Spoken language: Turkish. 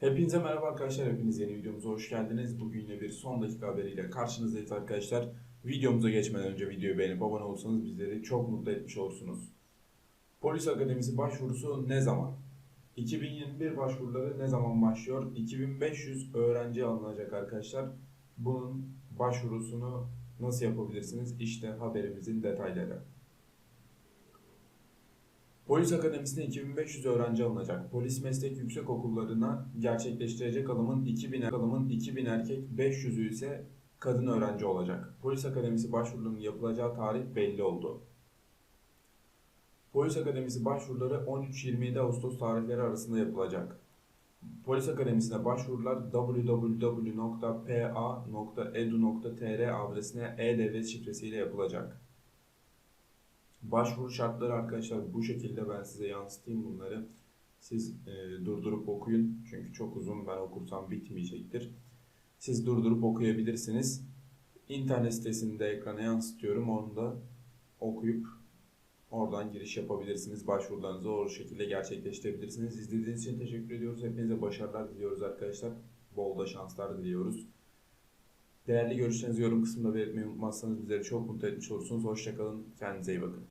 Hepinize merhaba arkadaşlar. Hepiniz yeni videomuza hoş geldiniz. Bugün yine bir son dakika haberiyle karşınızdayız arkadaşlar. Videomuza geçmeden önce videoyu beğenip abone olursanız bizleri çok mutlu etmiş olursunuz. Polis Akademisi başvurusu ne zaman? 2021 başvuruları ne zaman başlıyor? 2500 öğrenci alınacak arkadaşlar. Bunun başvurusunu nasıl yapabilirsiniz? İşte haberimizin detayları. Polis Akademisi'ne 2500 öğrenci alınacak. Polis meslek yüksek okullarına gerçekleştirecek alımın 2000 er- alımın 2000 erkek, 500'ü ise kadın öğrenci olacak. Polis Akademisi başvurularının yapılacağı tarih belli oldu. Polis Akademisi başvuruları 13-27 Ağustos tarihleri arasında yapılacak. Polis Akademisi'ne başvurular www.pa.edu.tr adresine e-devlet şifresiyle yapılacak. Başvuru şartları arkadaşlar bu şekilde ben size yansıtayım bunları. Siz e, durdurup okuyun. Çünkü çok uzun ben okursam bitmeyecektir. Siz durdurup okuyabilirsiniz. İnternet sitesinde ekrana yansıtıyorum. Onu da okuyup oradan giriş yapabilirsiniz. Başvurularınızı o şekilde gerçekleştirebilirsiniz. İzlediğiniz için teşekkür ediyoruz. Hepinize başarılar diliyoruz arkadaşlar. Bol da şanslar diliyoruz. Değerli görüşlerinizi yorum kısmında belirtmeyi unutmazsanız bizleri çok mutlu etmiş olursunuz. Hoşçakalın. Kendinize iyi bakın.